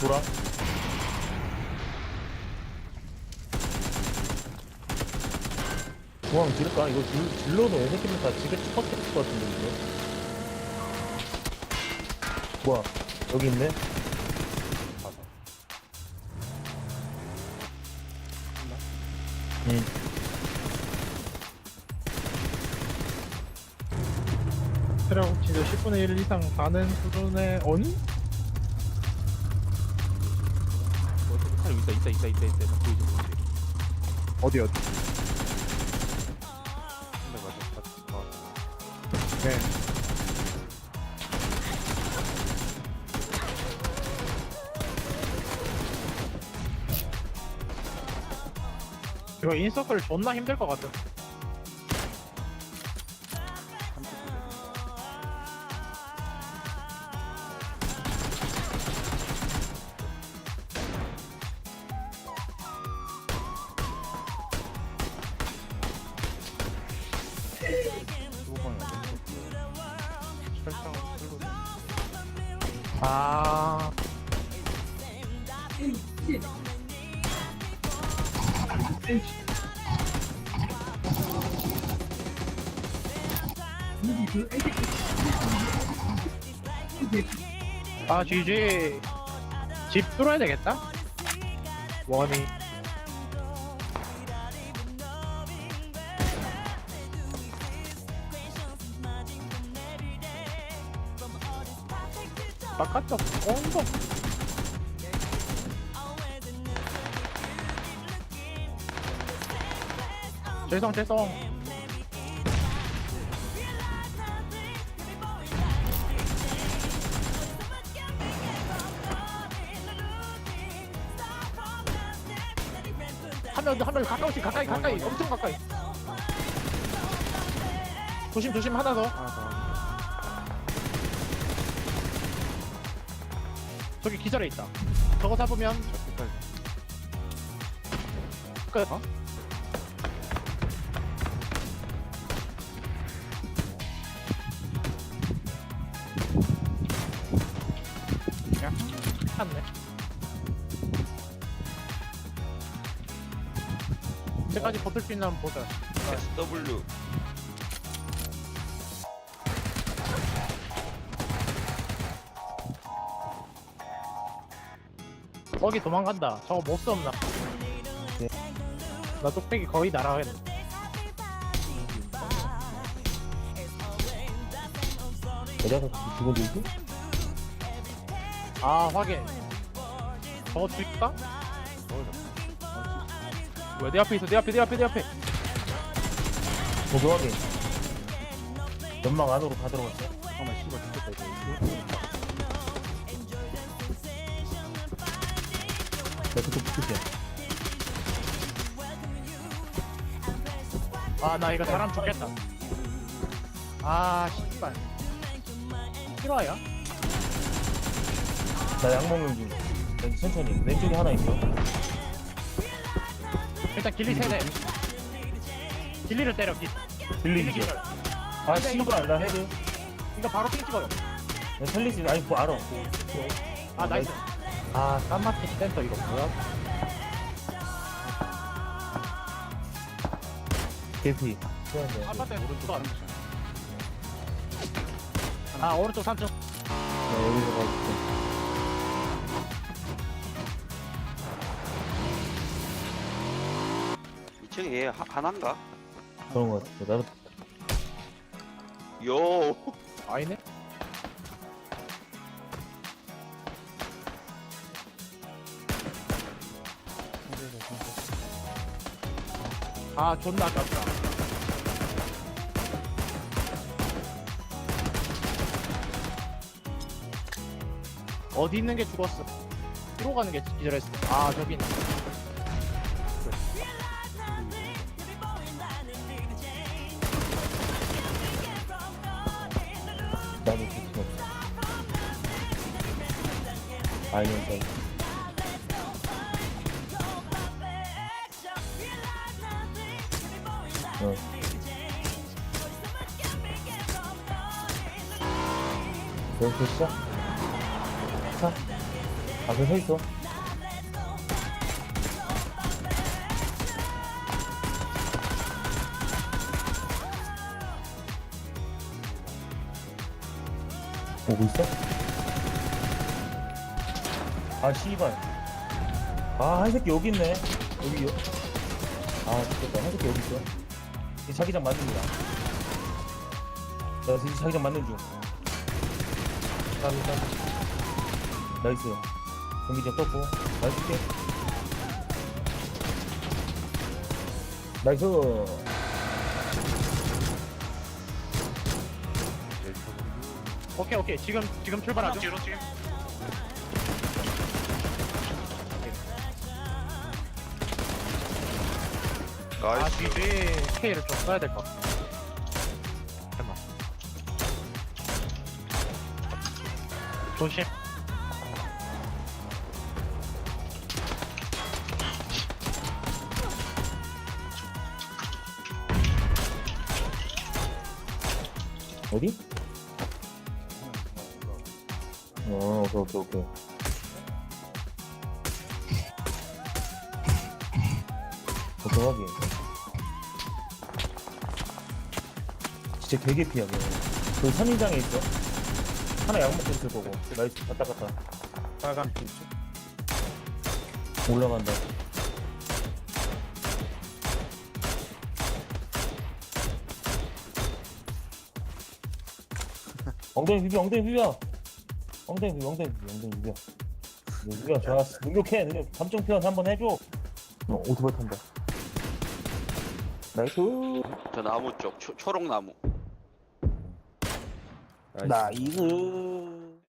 돌아. 중앙 지를까? 이거 질, 질러도 왜 새끼입니까? 지를 터뜨릴 것 같은데, 이거. 뭐야, 여기 있네? 응. 체력 진짜 10분의 1 이상 가는 수준의 언? 칼 있다 있다 있다 있다 있다 딱 보이죠 보이죠 어디 어디? 근데 맞아 다 나왔다 네. 이거 인서클 존나 힘들 것 같아. 아. 아, GG. 집 뚫어야 되겠다. 원이. 바깥쪽 온도. 죄송 죄송. 한명 한명 가까우시 가까이 가까이 엄청 가까이. 조심 조심 하나 더. 저기 기절해 있다. 저거 잡으면 끝. 어? 야, 탔네. 이제까지 버틸 수 있나 한번 보자. SW 거기 도망간다. 저거 못 쏘나? 네. 나 뚝배기 거의 날아가겠네. 여자가 죽어들지? 아, 확인. 저거 줄까? 왜내 앞에 있어? 내 앞에, 내 앞에, 내 앞에. 고교하게. 연막 안으로 가 들어갔어. 잠깐만 씨발 죽겠다 이거 그쪽 붙을게. 아, 나 이거 사람 죽겠다. 아, 씨발. 실화야? 나 양먹는 중. 여기 천천히. 왼쪽에 하나 있어. 일단 길리 세대. 길리를 때려, 길. 길리 들리지? 기절. 아, 씨발, 나 헤드. 이거 바로 핑 찍어요. 나 살리지. 아니, 뭐, 알아. 아, 나이스. 아, 깜마티 센터 이거 뭐야? 개피. 아파트 오른쪽 안 아, 오른쪽 3층. 나 여기서 가볼게. 이층에 하나인가? 그런 거 같아. 나도 요 아니네? 아 존나 아깝다. 어디 있는 게 죽었어? 뒤로 가는 게 기절했어. 아 저기 있네. 나도 좋지 없어. 아이언 어. 여기 시작. 자. 앞에 서 있어. 오고 있어? 아 씨발. 아 한 새끼 여기 있네. 여기 여. 아 죽겠다. 한 새끼 여기 있어. 이 자기장 맞는 거야. 나 지금 자기장 맞는 중. 나이스. 경기장 떴고. 나이스 게 나이스. 오케이 오케이 지금 지금 출발하죠. 뒤로 팀. 아 나이스. 뒤에 K를 좀 써야 될 것 같아. 잠깐만. 조심. 어디? 어, 오케이, 오케이, 오케이. 걱정하기. 진짜 되게 피하게. 그 선인장에 있어. 하나 약 먹고 있을 거고. 나이스, 갔다 갔다. 빨간 올라간다. 엉덩이 비벼, 엉덩이 비벼. 엉덩이 비벼, 엉덩이 비벼, 엉덩이 비벼. 비벼, 좋았어. 능력해, 능력. 감정 표현 한번 해줘. 어, 오토바이 탄다. 나이스. 저 나무 쪽 초, 초록 나무. 나이스.